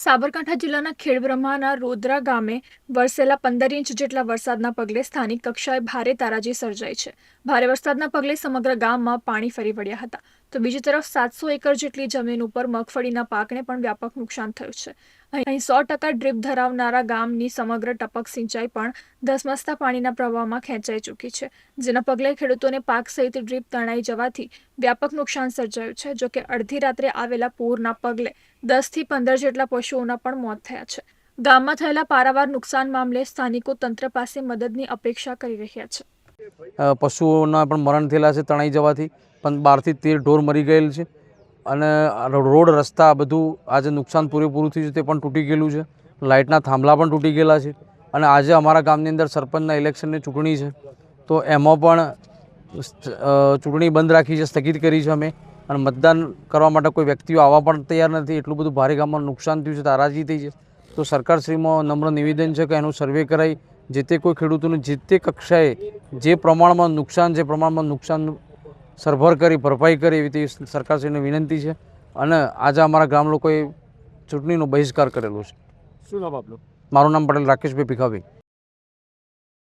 સાબરકાંઠા જિલ્લાના ખેડબ્રહ્માના રોદરા ગામે વરસેલા પંદર ઇંચ જેટલા વરસાદના પગલે સ્થાનિક કક્ષાએ ભારે તારાજી સર્જાઈ છે. ભારે વરસાદના પગલે સમગ્ર ગામમાં પાણી ફરી વળ્યા હતા. તો બીજી તરફ સાતસો એકર જેટલી જમીન ઉપર મગફળીના પાકને પણ વ્યાપક નુકસાન થયું છે. અહીં સો ટકા ડ્રીપ ધરાવનારા ગામની સમગ્ર ટપક સિંચાઈ પણ ધસમસતા પાણીના પ્રવાહમાં ખેંચાઈ ચૂકી છે, જેના પગલે ખેડૂતોને પાક સહિત ડ્રીપ તણાઈ જવાથી વ્યાપક નુકસાન સર્જાયું છે જોકે અડધી રાત્રે આવેલા પૂરના પગલે દસથી પંદર જેટલા પશુઓના પણ મોત થયા છે. ગામમાં થયેલા પારાવાર નુકસાન મામલે સ્થાનિકો તંત્ર પાસે મદદની અપેક્ષા કરી રહ્યા છે. પશુઓના પણ મરણ થયેલા છે તણાઈ જવાથી, પણ બારથી તેર ઢોર મરી ગયેલ છે. અને રોડ, રસ્તા બધું આજે નુકસાન પૂરેપૂરું થયું છે, તે પણ તૂટી ગયેલું છે. લાઇટના થાંભલા પણ તૂટી ગયેલા છે. અને આજે અમારા ગામની અંદર સરપંચના ઇલેક્શનની ચૂંટણી છે. તો એમાં પણ ચૂંટણી બંધ રાખી છે, સ્થગિત કરી છે અમે. અને મતદાન કરવા માટે કોઈ વ્યક્તિઓ આવવા પણ તૈયાર નથી. એટલું બધું ભારે ગામમાં નુકસાન થયું છે, તારાજી થઈ છે. તો સરકારશ્રીમાં નમ્ર નિવેદન છે કે એનું સર્વે કરાય. જે તે કોઈ ખેડૂતોનું, જે તે કક્ષાએ જે પ્રમાણમાં નુકસાન જે પ્રમાણમાં નુકસાન સરભર કરી ભરપાઈ કરી એવી તેવી સરકારશ્રીને વિનંતી છે અને આજે અમારા ગ્રામ લોકોએ ચૂંટણીનો બહિષ્કાર કરેલો છે. શું નામ આપનું? મારું નામ પટેલ રાકેશભાઈ ભીખાભાઈ.